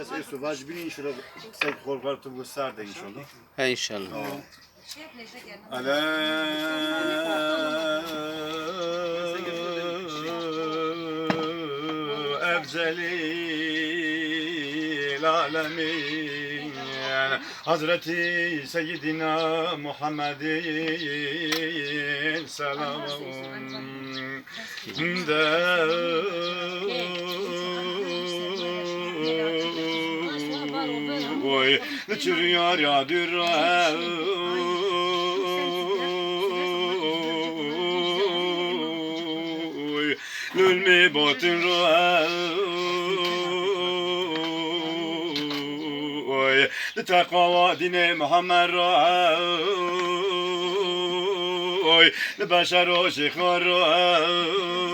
Esu vacibini inşallah sen korkartıp gösterdi inşallah. He inşallah. Ala efzelil alemin Hazreti Seyyidina Muhammedin selamun de Oy, çürüyor ya dürroy Lülmi botin roy Tekava dine Muhammed roy Beşer o şikhar roy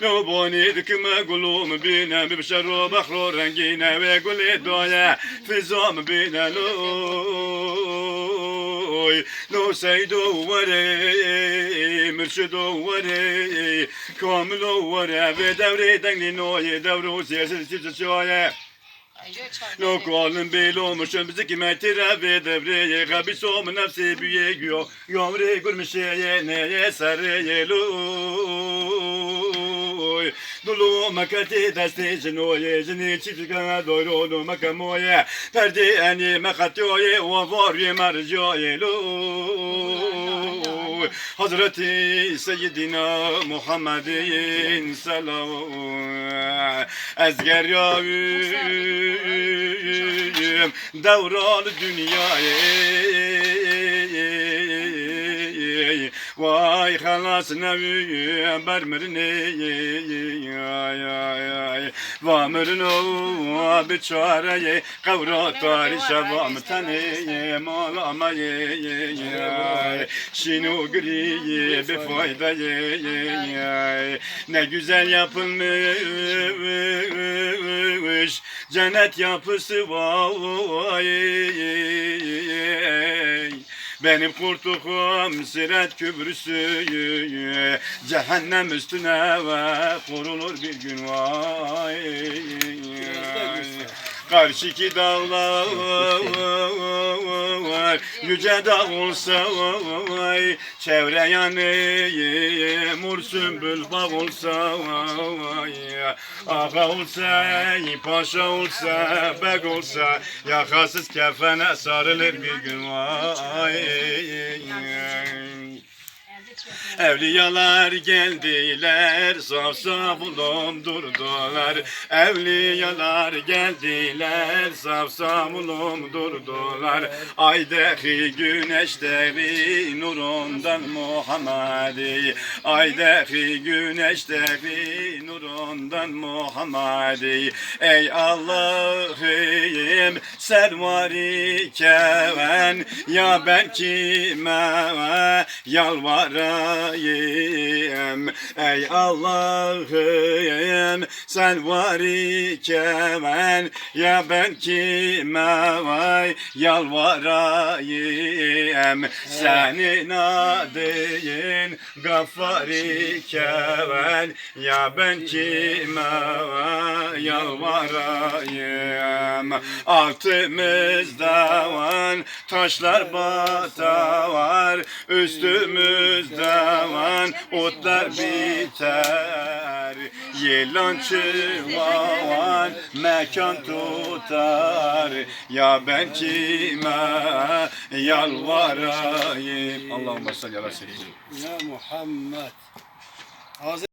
لو بوني ذكما قلوم بينا ببشر وبخرو رنقينا ويقول لي الدنيا في زوم بينا لوي لو سيدو وري مرشدو وري كاملو وري بدوري دنگلي نوي دورو سياسي سياسي شوية لو قالن بيلو مشن بزكي ما ترى في دبري غبي سوم نفسي بيجيو يوم ري قول مشي милуй, ну ломака ти дасти женое, жени чипчика дойро, ломака моя, перди ани махатёе, увори маржёе, луй, Hazreti Seyyidina Muhammed'in selam ezger yavim devral dünyaya vay halas nevim bermirni ay ay ay vamrın o biçare kavra tari şavam tane malamayı şinu gri bir fayda ne güzel yapılmış cennet yapısı vay benim kurtukum siret kübrüsü Cehennem üstüne ve kurulur bir gün vay Karşıki dağlar yüce dağ olsa vay Çevre yanı mur sümbül bağ olsa vay Ağa olsa, paşa olsa, bek olsa Yakasız kefene sarılır bir gün vay Evliyalar geldiler, saf saf ulum durdular. Evliyalar geldiler, saf saf ulum durdular. Aydaki güneşteki nurundan Muhammed'i. Aydaki güneşteki nurundan Muhammed'i. Ey Allah'ım servari keven, ya ben kime yalvarayım Ey Allah'ım sen var iken Ya ben kime vay yalvarayım? Senin adın gaffar iken Ya ben kime vay yalvarayım? Altımızda var taşlar bata var Üstümüzde var otlar biter. Yılan çıvan mekan tutar. Ya ben kime yalvarayım? Allahümme salli ala seyyidina Muhammed.